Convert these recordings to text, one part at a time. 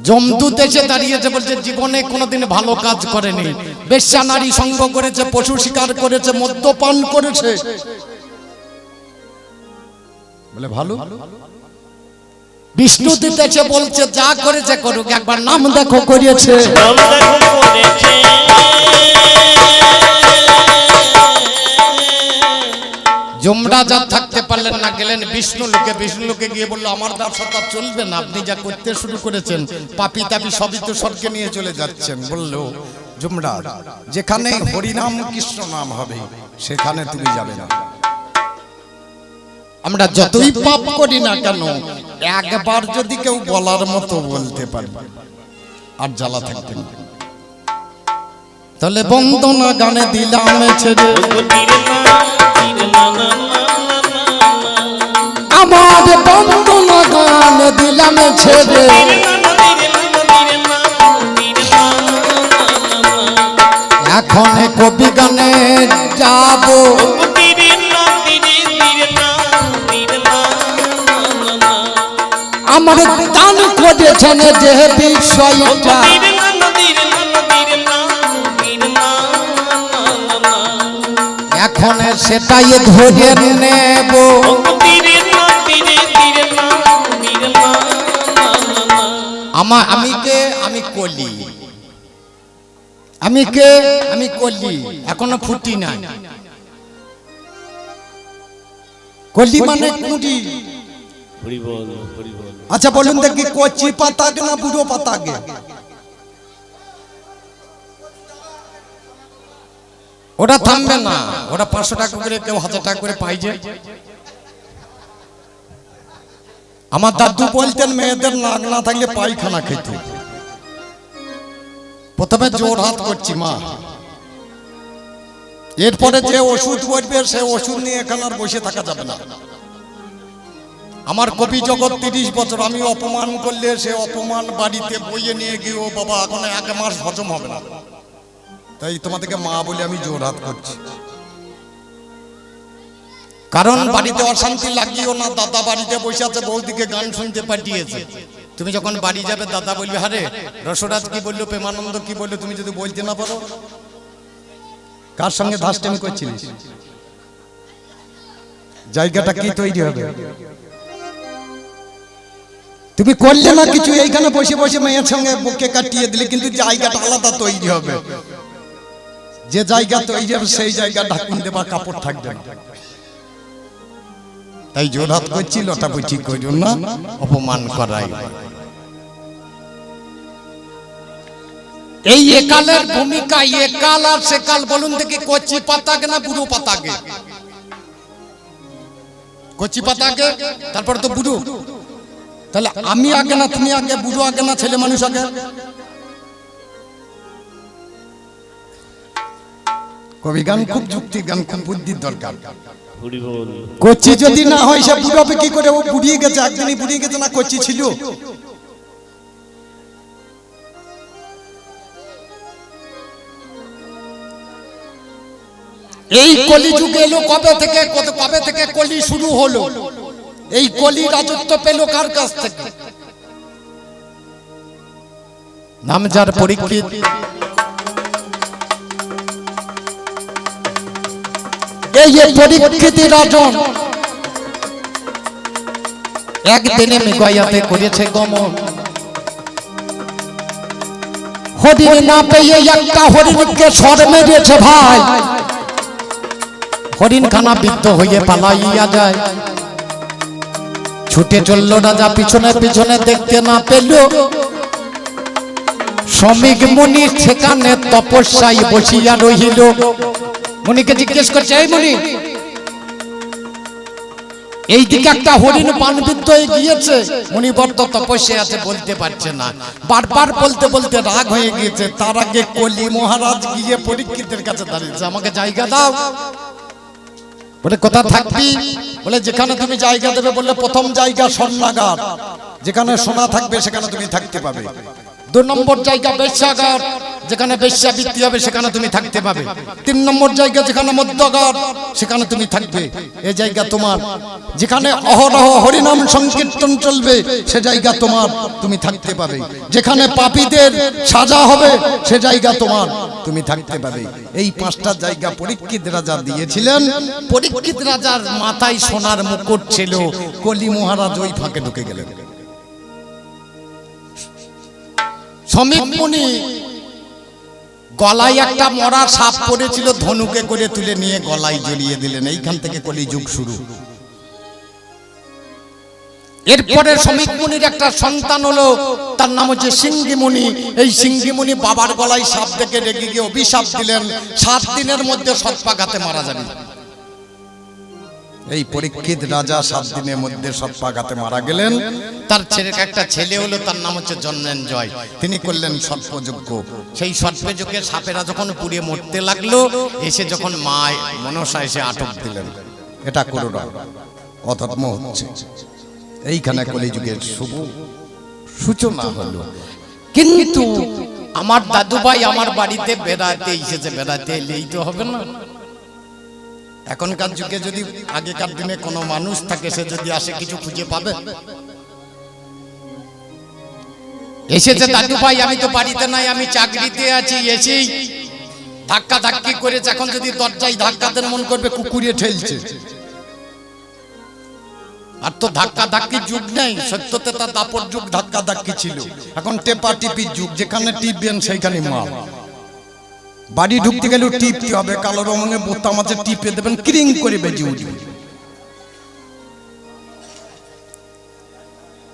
জমদূত এসে দাঁড়িয়েছে বলছে জীবনে কোনোদিন ভালো কাজ করেনি। বেশ্যা নারী সঙ্গ করেছে পশু শিকার করেছে মদ্যপান করেছে। বলে ভালো? বিষ্ণু দূত এসে বলছে যা করেছে করুক। একবার নাম দেখো করিয়েছে। জমরা যা পারলেন না, গেলেন বিষ্ণু লোকে। বিষ্ণু লোকে গিয়ে বলল, আমার ব্যবসা তো চলবে না, আপনি যা করতে শুরু করেছেন, পাপি তাপি সবই তো স্বর্গে নিয়ে চলে যাচ্ছেন। বলল জমরা যেখানে হরিনাম, কৃষ্ণ নাম হবে, সেখানে তুমি যাবে না। আমরা যতই পাপ করি না কেন, একবার যদি কেউ বলার মতো বলতে পারি, আর জ্বালা থাকবে না। তাহলে বন্দনা গানে দিলাম ছেড়ে। না আমার বন্দনা গান দিলাম ছেড়ে। এখন কবি গানে যাব। আমার দান করেছেন যে বিষয়টা। এখন সেটাই ধরে নেব। আমার আমি কে? আমি কলি। আমি কে? আমি কলি। এখনও ফুটি নাই। কলি মানে কুড়ি। আচ্ছা বলুন দেখি কচি পাতাকে না বুড়ো পাতাকে ওটা থামবে না। ওটা পাঁচশো টাকা করে কেউ হাজার টাকা করে পাই যে। আমার দাদু বলতেন মেয়েদের নাক না থাকলে পায়খানা খেত। প্রথমে জোর হাত করছি মা। এরপরে যে ওষুধ বলবে সে ওষুধ নিয়ে এখানে আর বসে থাকা যাবে না। আমার কবি জগৎ তিরিশ বছর আমি অপমান করলে সে অপমান বাড়িতে বইয়ে নিয়ে গিয়ে ও বাবা এখন এক মাস হজম হবে না। তাই তোমাদেরকে মা বলে আমি জোর হাত করছি। কারণ বাড়িতে অশান্তি লাগিও না দাদা বাড়িতে বসে আছে বৌদিকে গান শুনতে পাঠিয়েছে। তুমি যখন বাড়ি যাবে দাদা বলবে হারে রসরাজ কি বলল প্রেমানন্দ কি বলল তুমি যদি বলতে না পারো? কার সঙ্গে ধাস্টেমি করছিলিস? জায়গাটা কি তৈরি হবে? তুমি করলে না কিছু এইখানে বসে বসে মেয়ের সঙ্গে বুকে কাটিয়ে দিলে কিন্তু জায়গাটা আলাদা তৈরি হবে। যে জায়গা তৈরি হবে সেই জায়গা ঢাকুন দেবা কাপড় থাকবে না। তাই জোরহাত করছি লটাপুচি করুন না অপমান করাই। এই একালের ভূমিকা একাল আর সেকাল বলুন দেখি কচি পাতাকে না বুড়ো পাতাকে? কচি পাতাকে? তারপর তো বুড়ো। তাহলে আমি আগে না তুমি আগে বুড়ো আগে না ছেলে মানুষ আগে? কবি গান খুব যুক্তি গান খুব বুদ্ধির দরকার। কচি যদি না হয়, সে বুড়ো হবে কি করে? ও বুড়িয়ে গেছে, একদিনই বুড়িয়ে গেছে না, কচি ছিল? এই কলি যুগ এলো কবে থেকে? কত কবে থেকে কলি শুরু হলো? এই কলি রাজত্ব পেল কার কাছ থেকে? নাম যার পরীক্ষিত এই যে পরীক্ষিত রাজন। একদিনে মেঘায়াতে করেছে গমন। হরিণ না পেয়ে একটা হরিণকে সর মেরেছে ভাই। হরিণ খানা বিদ্ধ হয়ে পালাইয়া যায়। ছুটে চলল রাজা পিছনে পিছনে দেখতে না পেল। শ্রমিক সেখানে তপস্যায় বসিয়া রহিল। মুনিকে জিজ্ঞেস করছে, এই মুনি এই দিকে একটা হরিণ পানবিদ্ধ হয়ে গিয়েছে। বড্ড তপস্যা আছে, বলতে পারছে না। বারবার বলতে বলতে রাগ হয়ে গিয়েছে। তার আগে কলি মহারাজ গিয়ে পরীক্ষিতের কাছে দাঁড়িয়েছে। আমাকে জায়গা দাও। বলে, কোথা থাকবি? বলে, যেখানে তুমি জায়গা দেবে বললে প্রথম জায়গা স্বর্ণাগার। যেখানে সোনা থাকবে সেখানে তুমি থাকতে পাবে দু নম্বর জায়গা বেশ্যাগার যেখানে বেশ্যাবৃত্তি হবে, সেখানে তুমি থাকতে পাবে। তিন নম্বর জায়গা যেখানে সেখানে তুমি থাকবে। এই জায়গা তোমার। যেখানে অহরহ হরিনাম সংকীর্তন চলবে, সে জায়গা তোমার। তুমি থাকতে পাবে। যেখানে পাপীদের সাজা হবে, সে জায়গা তোমার। তুমি থাকতে পাবে। এই পাঁচটা জায়গা পরীক্ষিত রাজা দিয়েছিলেন। পরীক্ষিত রাজার মাথায় সোনার মুকুট ছিল। কলি মহারাজ ওই ফাঁকে ঢুকে গেলেন। শ্রমিক মুনি গলায় একটা মরা সাপ পড়েছিল ধনুকে করে তুলে নিয়ে গলায় জড়িয়ে দিলেন। এইখান থেকে কলি যুগ শুরু। এরপরে শ্রমিক মুনির একটা সন্তান হলো তার নাম হচ্ছে সিঙ্গি মুনি। এই সিঙ্গি মুনি বাবার গলায় সাপ দেখে রেগে গিয়ে অভিশাপ দিলেন। সাত দিনের মধ্যে সৎপাঘাতে মারা যাবে এই পরীক্ষিত রাজা সাত দিনের মধ্যে সৎপাঘাতে মারা গেলেন। তার ছেলে একটা ছেলে হলো তার নাম হচ্ছে জন্মেঞ্জয় তিনি করলেন সর্পযজ্ঞ। সেই সর্পযজ্ঞে সাপেরা যখন পুড়িয়ে মরতে লাগল এসে যখন মা মনসা এসে আটক দিলেন। এটা করো না অধর্ম হচ্ছে। এইখানে কলিযুগের শুভ সূচনা হলো। কিন্তু আমার দাদু ভাই আমার বাড়িতে বেড়াতে এসেছে বেড়াতে এলেই তো হবে না। এখনকার যুগে যদি আগেকার দিনে কোনো মানুষ থাকে, সে যদি আসে কিছু খুঁজে পাবে? এসেছে দাদু ভাই, আমি তো বাড়িতে নাই, আমি চাকরিতে আছি, এসেই ধাক্কা ধাক্কি করেছে এখন যদি দরজায় ধাক্কা দেন, মন করবে কুকুরে ঠেলছে। আর তো ধাক্কা ধাক্কি যুগ নেই, সত্যতে তার দাপর যুগ ধাক্কা ধাক্কি ছিল। এখন টেপা টিপির যুগ, যেখানে টিপবেন সেইখানে মাল। বাড়ি ঢুকতে গেলেও টিপতে হবে কালো রঙের বোতাম আছে টিপে দেবেন ক্রিং করে বেজে উঠবে।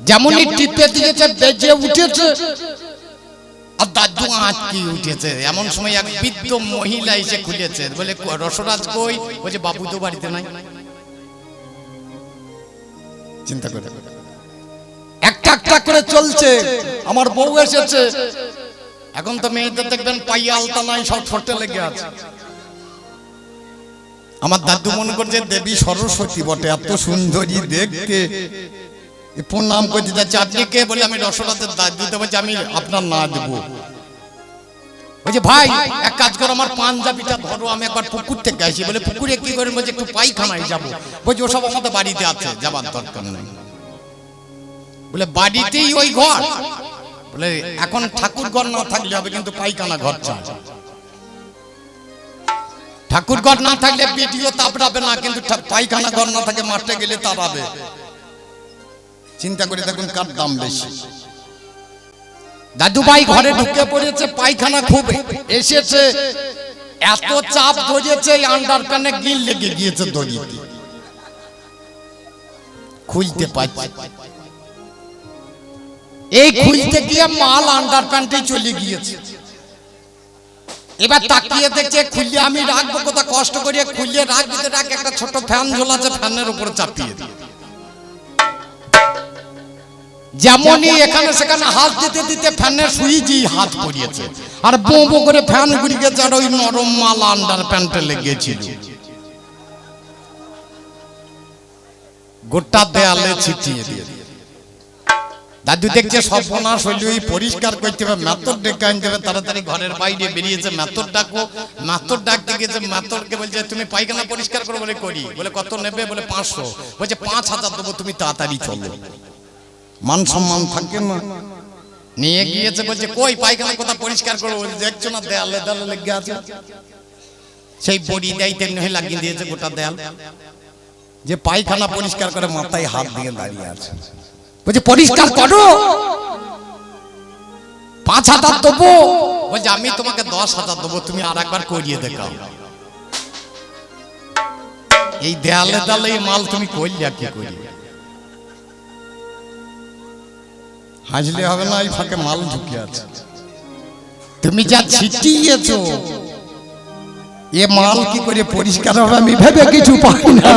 যেমনই টিপে দিয়েছে বেজে উঠেছে। আর দাদু আটকে উঠেছে। এমন সময় এক বৃদ্ধ মহিলা এসে খুলেছে। বলে রসরাজ কই? বলছে বাবু তো বাড়িতে নাই। চিন্তা করে। একটা একটা করে চলছে। আমার বউ এসেছে। এখন তো মেয়েদের দেখবেন পাইয়ে আলতা নাই সব ছোটে লেগে আছে। আমার দাদু মনে করছে দেবী সরস্বতী বটে, এত সুন্দরী দেখতে। প্রণাম করতে আপনি কে আমি যে আমি আপনার না দেবো। বলছে, ভাই, এক কাজ করো, আমার পাঞ্জাবিটা ধরো, আমি একবার পুকুর থেকে আসি। বলে, পুকুরে কি করে বলছে, একটু পায়খানায় যাব। বলছে, ওসব আমাদের বাড়িতে আছে, যাবার দরকার নেই। বলে, বাড়িতেই ওই ঘর। এখন ঠাকুর ঘর না থাকলে হবে কিন্তু পায়খানা ঘর চায় ঠাকুর ঘর না থাকলে পিটিও তাপড়াবে না, কিন্তু পায়খানা ঘর না থাকে মাঠে গেলে তাড়াবে। চিন্তা করে দেখুন কার দাম বেশি। দাদু ভাই ঘরে ঢুকে পড়েছে, পায়খানা খুব এসেছে। এত চাপ ধরেছে আন্ডার প্যানে গিল লেগে গিয়েছে দড়িতে। খুলতে পারছে। এই খুলতে গিয়ে মাল আন্ডার প্যান্টে চলে গিয়েছে। এবার তাকিয়ে দেখছে খুললে আমি রাখব কোথা কষ্ট করিয়ে খুললে রাখবি তো রাখ, একটা ছোট ফ্যান ঝোলাছে ফ্যানের উপরে চাপিয়ে দিয়ে যেমনই এখানে সেখানে হাত দিতে দিতে ফ্যানের সুইচই হাত পড়িয়েছে। আর বো বো করে ফ্যান ঘুরিয়ে আর ওই নরম মাল আন্ডার প্যান্টে লেগেছিল। গোটা দেয়ালে ছিটিয়ে দিয়ে দাদু দেখছে সর্বনাশ হইলে ওই পরিষ্কার করতে হবে। মেথর ডেকে আনতে হবে তাড়াতাড়ি ঘরের বাইরে বেরিয়েছে মেথর ডাকো। মেথর ডাকতে গেছে মেথরকে বলছে তুমি পায়খানা পরিষ্কার করো বলে করি। বলে কত নেবে? বলে পাঁচশো। বলছে পাঁচ হাজার দেবো তুমি তাড়াতাড়ি চলো। মান সম্মান থাকে না। নিয়ে গিয়েছে বলছে কই পায়খানা কোথা পরিষ্কার করব বলছে দেখছ না দেয়ালে দেয়ালে লেগে আছে। সেই বড়ি দেয় তেমনি হয়ে লাগিয়ে দিয়েছে গোটা দেয়াল। যে পায়খানা পরিষ্কার করে মাথায় হাত দিয়ে দাঁড়িয়ে আছে। বলছে পরিষ্কার করো। পাঁচ হাজার দেবো। বলছে আমি তোমাকে দশ হাজার দেবো তুমি আর একবার করিয়ে দেখাও। এই দেয়ালে দেয়ালে এই মাল তুমি করলে কি করি? হাসলে হবে না এই ফাঁকে মাল ঢুকে আছে। তুমি যা ছিটিয়েছ এ মাল কি করে পরিষ্কার হবে ভেবে কিছু আমি ভেবে কিছু পাই না।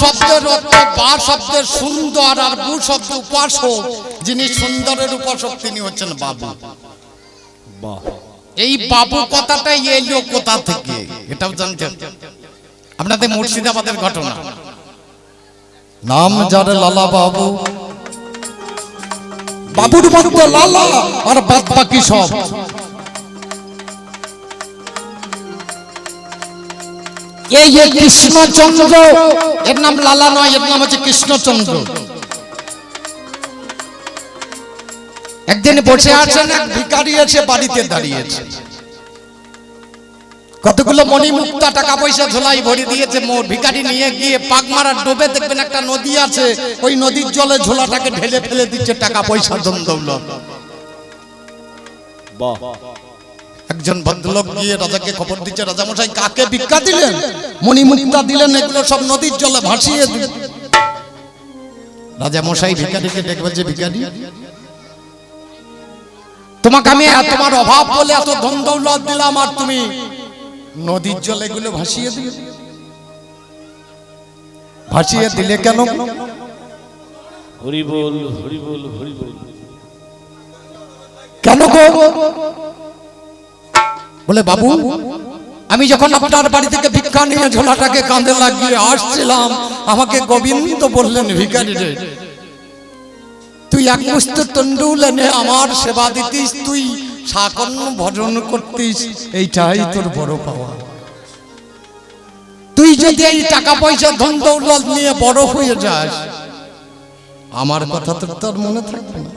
শব্দের অর্থ বা শব্দের সুন্দর আর বু শব্দ উপাসক যিনি সুন্দরের উপাসক তিনি হচ্ছেন বাবু। এই বাবু কথাটাই এলো কোথা থেকে? এটাও জানতেন আপনাদের মুর্শিদাবাদের ঘটনা। নাম যার লালা বাবু। বাবুর মধ্যে লালা আর বাদ বাকি সব। এই যে কৃষ্ণচন্দ্র এর নাম লালা নয়, এর নাম হচ্ছে কৃষ্ণচন্দ্র একদিন বসে আছেন এক ভিখারি এসে বাড়িতে দাঁড়িয়েছে। কতগুলো মণিমুক্তা টাকা পয়সা ঝোলাই ভরে দিয়েছে মোর ভিকারি নিয়ে গিয়ে পাক মারার ডোবে দেখবেন একটা নদী আছে, ওই নদীর জলে ঝোলাটাকে ঢেলে ফেলে দিচ্ছে টাকা পয়সা দম দৌলত বাহ। একজন ভদ্রলোক গিয়ে রাজাকে খবর দিচ্ছে রাজা মশাই কাকে ভিক্ষা দিলেন? মণিমুক্তা দিলেন এগুলো সব নদীর জলে ভাসিয়ে দিন রাজা মশাই ভিখারিকে ডেকে বলছে ভিখারি তোমাকে আমি তোমার অভাব বলে এত ধন দৌলত দিলাম আর তুমি নদীর জলে এগুলো ভাসিয়ে দিলে। ভাসিয়ে দিলে কেন? হরি বল হরি বল হরি বল। কেন গো? বলে, বাবু, আমি যখন আপনার বাড়ি থেকে ভিক্ষা নিয়ে ঝোলাটাকে কাঁধে লাগিয়ে আসছিলাম, আমাকে গোবিন্দ বললেন, ভিখারি রে, তুই এক মুস্ত তন্ডুল এনে আমার সেবা দিতিস, তুই সাকন্য ভজন করতিস, এইটাই তোর বড় পাওয়া। তুই যদি এই টাকা পয়সা ধন দৌলত নিয়ে বড় হয়ে যাস, আমার কথা তো তোর মনে থাকবে না।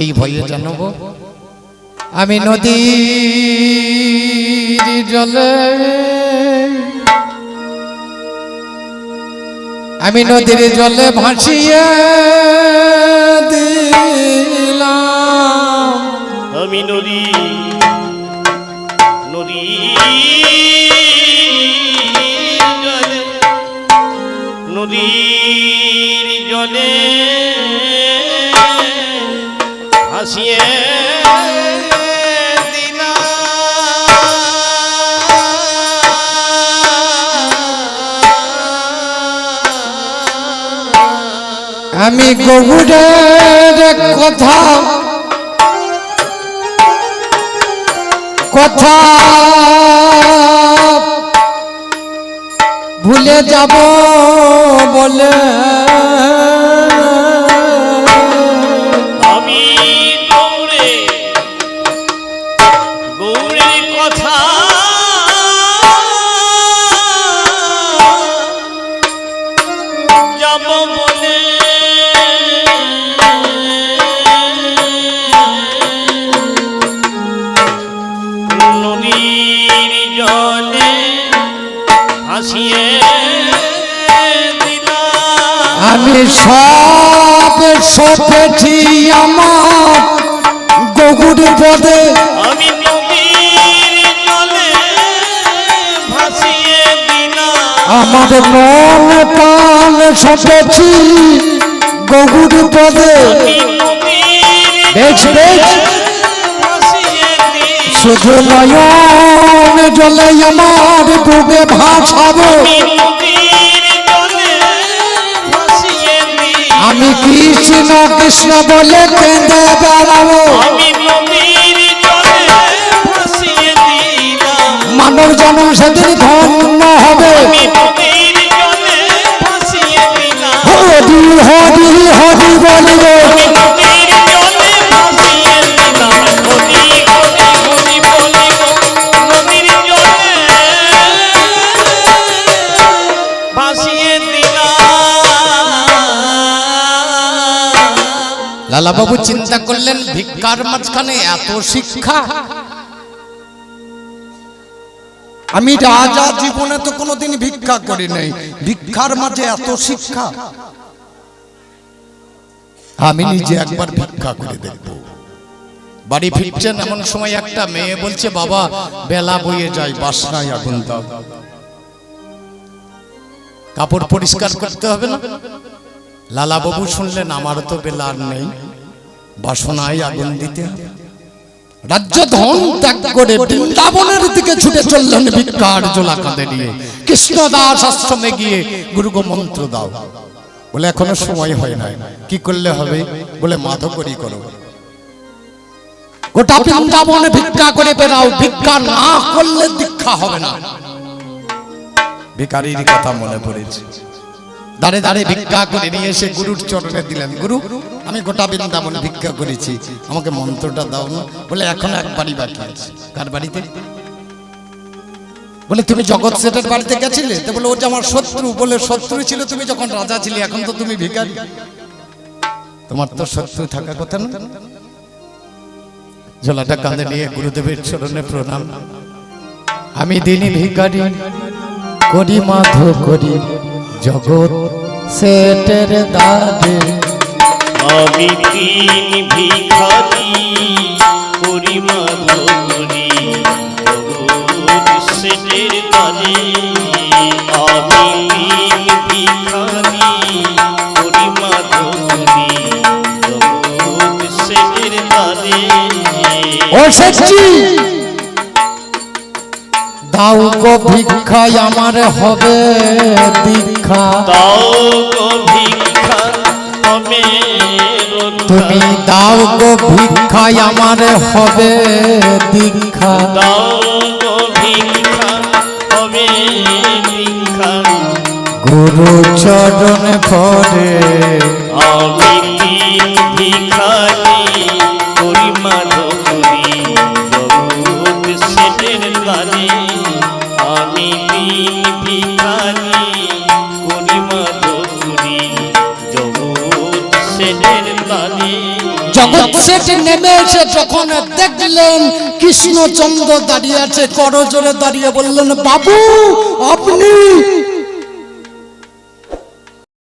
এই ভয়ে জানব আমি নদীর জলে আমি নদীর জলে ভাসিয়ে দিলাম। আমি নদী নদী জলে নদীর জলে হাসিয়ে আমি গহুরের কথা কথা ভুলে যাব বলে পদে আমি নদীর জলে ভাসিয়ে দিলাম। আমার মন প্রাণ সপেছি গগুর পদে। ভাসিয়ে দিলাম। শুধু নয়ন জলে আমার ডুবে ভাসাবো। আমি কৃষ্ণ কৃষ্ণ বলে কেঁদে বেড়াবো। জন্ম সেদিন ধন্য হবে। আমি নদীর জলে ভাসিয়ে দিলাম। হরি হরি হরি বলিবে আমি নদীর জলে ভাসিয়ে দিলাম। নদী নদী নদী বলিব নদীর জলে ভাসিয়ে দিলাম। লালা বাবু চিন্তা করলেন ভিক্ষার মাঝখানে এত শিক্ষা। আমি রাজা জীবনে তো কোনোদিন ভিক্ষা করি নাই ভিক্ষার মাঝে এত শিক্ষা। আমি নিজে একবার ভিক্ষা করে দেখব। বাড়ি ফিরছেন এমন সময় একটা মেয়ে বলছে, বাবা, বেলা বইয়ে যায় বাসনায় আগুন দাও। কাপড় পরিষ্কার করতে হবে না? লালা বাবু শুনলেন আমার তো বেলা আর নেই। বাসনায় আগুন দিতে হবে। রাজ্য ধন ত্যাগ করে বৃন্দাবনের দিকে ছুটে চললেন ভিক্ষার জোলা কাঁধে নিয়ে। কৃষ্ণদাস আশ্রমে গিয়ে গুরুগো মন্ত্র দাও। বলে, এখনও সময় হয় নাই। কি করলে হবে? বলে মাধকরি করো। গোটা বৃন্দাবনে ভিক্ষা করে বেরাও ভিক্ষা না করলে দীক্ষা হবে না। ভিকারির কথা মনে পড়েছে। দাঁড়ে দাঁড়ে ভিক্ষা করে নিয়ে এসে গুরুর চরণে দিলেন, গুরু, আমি গোটা বৃন্দাবনে ভিক্ষা করেছি, আমাকে মন্ত্রটা দাও না। বলে, এখন এক বাড়ি বাকি আছে। কার বাড়িতে? বলে, তুমি জগৎ সেটের বাড়িতে গেছিলে? তো বলে, ও যে আমার শত্রু। বলে, শত্রু ছিল, তুমি যখন রাজা ছিলে, এখন তো তুমি ভিখারি। তোমার তো শত্রু থাকার কথা না? জলাটা কাঁধে নিয়ে গুরুদেবের চরণে প্রণাম। আমি দিনই ভিখারি, করি মাধ করি জগৎ সেটের দাদে আমি তিন ভিখারি করি মাধুরী সেটের তালে আমি তিন ভিখারি করি মাধুরী সেটের তালে ও শেঠজি! দাও গো ভিক্ষায় আমার হবে দীক্ষা। দাও গো ভিক্ষা তুমি দাও গো ভিক্ষায় আমার হবে দীক্ষা। দাও গো ভিক্ষা হবে গুরু চরণ ভরে আমি যখন দেখলেন কৃষ্ণচন্দ্র দাঁড়িয়ে আছে করজোরে দাঁড়িয়ে বললেন বাবু আপনি